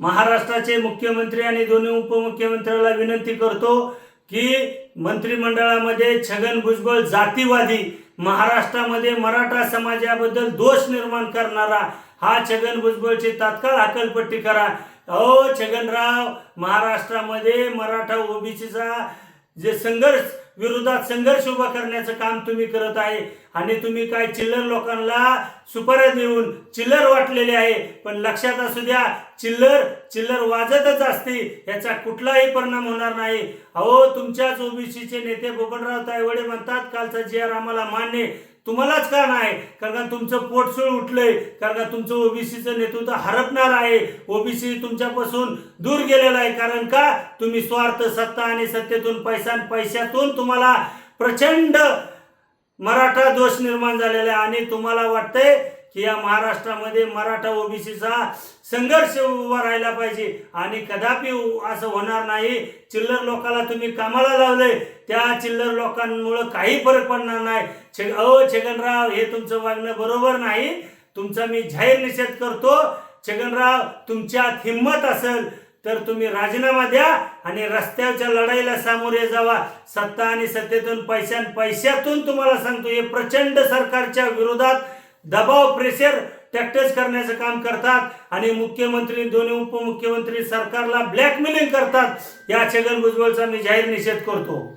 महाराष्ट्राचे मुख्यमंत्री आणि दोन्ही उपमुख्यमंत्र्याला विनंती करतो की मंत्रिमंडळामध्ये छगन भुजबळ जातीवादी महाराष्ट्रामध्ये मराठा समाजाबद्दल दोष निर्माण करणारा हा छगन भुजबळची तात्काळ हकलपट्टी करा. अहो छगनराव महाराष्ट्रामध्ये मराठा ओबीसीचा जे संघर्ष विरोधात संघर्ष उभा करण्याचं काम तुम्ही करत आहे. आणि तुम्ही काय चिल्लर लोकांना सुपाऱ्या देऊन चिल्लर वाटलेले आहे. पण लक्षात असू द्या चिल्लर चिल्लर वाजतच असते. याचा कुठलाही परिणाम होणार नाही. अहो तुमच्याच ओबीसीचे नेते बबनराव तायवडे म्हणतात कालचा जी आर आम्हाला मान्य तुम्हालाच का नाही? कारण का तुमचं पोटसूळ उठलंय. कारण का तुमचं ओबीसीचं नेतृत्व हरपणार आहे. ओबीसी तुमच्यापासून दूर गेलेला आहे. कारण का? तुम्ही स्वार्थ सत्ता आणि सत्तेतून पैसा पैशातून तुम्हाला तुम्हाला प्रचंड मराठा दोष निर्माण झालेला आहे. आणि तुम्हाला वाटतंय की या महाराष्ट्रामध्ये मराठा ओबीसीचा संघर्ष उभा राहिला पाहिजे. आणि कदापि असं होणार नाही. चिल्लर लोकाला तुम्ही कामाला लावलंय. त्या चिल्लर लोकांमुळं काही फरक पडणार नाही. छे अहो छगनराव हे तुमचं वागणं बरोबर नाही. तुमचा मी जाहीर निषेध करतो. छगनराव तुमच्यात हिंमत असेल. तर तुम्ही राजीनामा द्या आणि रस्त्याच्या लढाईला सामोरे जावा. सत्ता आणि सत्तेतून पैशां पैशातून तुम्हाला सांगतो हे प्रचंड सरकारच्या विरोधात दबाव प्रेशर टॅक्टस करण्याचं काम करतात. आणि मुख्यमंत्री दोन्ही उपमुख्यमंत्री सरकारला ब्लॅकमेलिंग करतात. या छगन भुजबळचा मी जाहीर निषेध करतो.